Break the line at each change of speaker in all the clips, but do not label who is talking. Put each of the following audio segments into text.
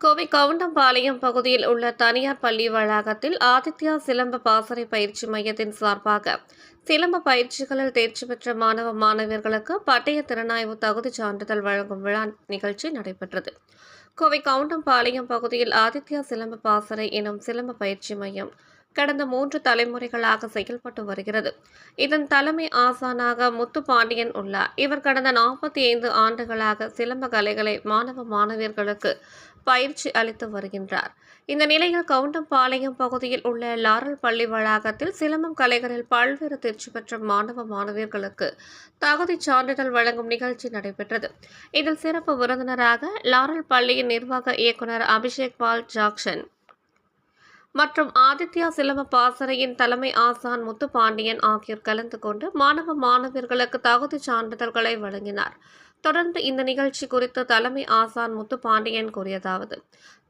கோவை கவுண்டம்பாளையம் பகுதியில் உள்ள தனியார் பள்ளி வளாகத்தில் ஆதித்யா சிலம்ப பாசறை பயிற்சி மையத்தின் சார்பாக சிலம்ப பயிற்சிகளில் தேர்ச்சி பெற்ற மாணவ மாணவியர்களுக்கு பட்டய திறனாய்வு தகுதிச் சான்றிதழ் வழங்கும் விழா நிகழ்ச்சி நடைபெற்றது. கோவை கவுண்டம்பாளையம் பகுதியில் ஆதித்யா சிலம்ப பாசறை எனும் சிலம்ப பயிற்சி மையம் கடந்த மூன்று தலைமுறைகளாக செயல்பட்டு வருகிறது. இதன் தலைமை ஆசானாக முத்து பாண்டியன் உள்ளார். இவர் கடந்த நாற்பத்தி ஐந்து ஆண்டுகளாக சிலம்ப கலைகளை மாணவ மாணவியர்களுக்கு பயிற்சி அளித்து வருகின்றார். இந்த நிலையில் கவுண்டம்பாளையம் பகுதியில் உள்ள லாரல் பள்ளி வளாகத்தில் சிலம்பம் கலைகளில் பல்வேறு தேர்ச்சி பெற்ற மாணவ மாணவியர்களுக்கு தகுதிச் சான்றிதழ் வழங்கும் நிகழ்ச்சி நடைபெற்றது. இதில் சிறப்பு விருந்தினராக லாரல் பள்ளியின் நிர்வாக இயக்குனர் அபிஷேக் பால் ஜாக்சன் மற்றும் ஆதித்யா சிலம்ப பாசறையின் தலைமை ஆசான் முத்துப்பாண்டியன் ஆகியோர் கலந்து கொண்டு மாணவ மாணவியர்களுக்கு தகுதி சான்றிதழ்களை வழங்கினார். தொடர்ந்து இந்த நிகழ்ச்சி குறித்து தலைமை ஆசான் முத்துப்பாண்டியன் கூறியதாவது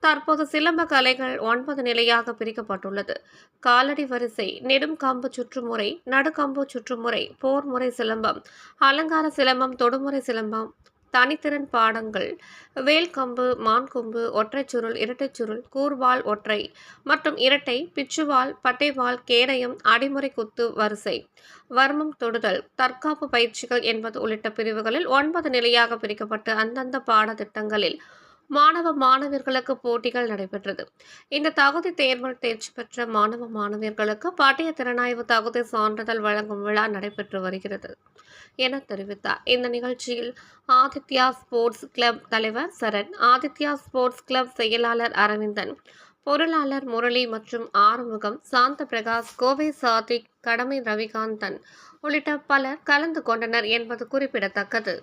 தற்போது சிலம்ப கலைகள் ஒன்பது நிலையாக பிரிக்கப்பட்டுள்ளது. காலடி வரிசை நெடும் கம்பு சுற்றுமுறை நடுக்கம்பு சுற்றுமுறை போர் முறை சிலம்பம் அலங்கார சிலம்பம் தொடுமுறை சிலம்பம் தனித்திறன் பாடங்கள் வேல்கம்பு மான்கொம்பு ஒற்றைச்சுருள் இரட்டைச்சுருள் சுருள் கூர்வால் ஒற்றை மற்றும் இரட்டை பிச்சுவால் பட்டைவால் கேடயம் அடிமுறை குத்து வரிசை. வர்மம் தொடுதல் தற்காப்பு பயிற்சிகள் என்பது உள்ளிட்ட பிரிவுகளில் ஒன்பது நிலையாக பிரிக்கப்பட்டு அந்தந்த பாடத்திட்டங்களில் மாணவ மாணவியர்களுக்கு போட்டிகள் நடைபெற்றது. இந்த தகுதி தேர்வில் தேர்ச்சி பெற்ற மாணவ மாணவியர்களுக்கு பாட்டிய திறனாய்வு தகுதி சான்றிதழ் வழங்கும் விழா நடைபெற்று வருகிறது என தெரிவித்தார். இந்த நிகழ்ச்சியில் ஆதித்யா ஸ்போர்ட்ஸ் கிளப் தலைவர் சரண் ஆதித்யா ஸ்போர்ட்ஸ் கிளப் செயலாளர் அரவிந்தன் பொருளாளர் முரளி மற்றும் ஆறுமுகம் சாந்த பிரகாஷ் கோவை சாதிக் கடமை ரவிகாந்தன் உள்ளிட்ட பலர் கலந்து கொண்டனர் என்பது குறிப்பிடத்தக்கது.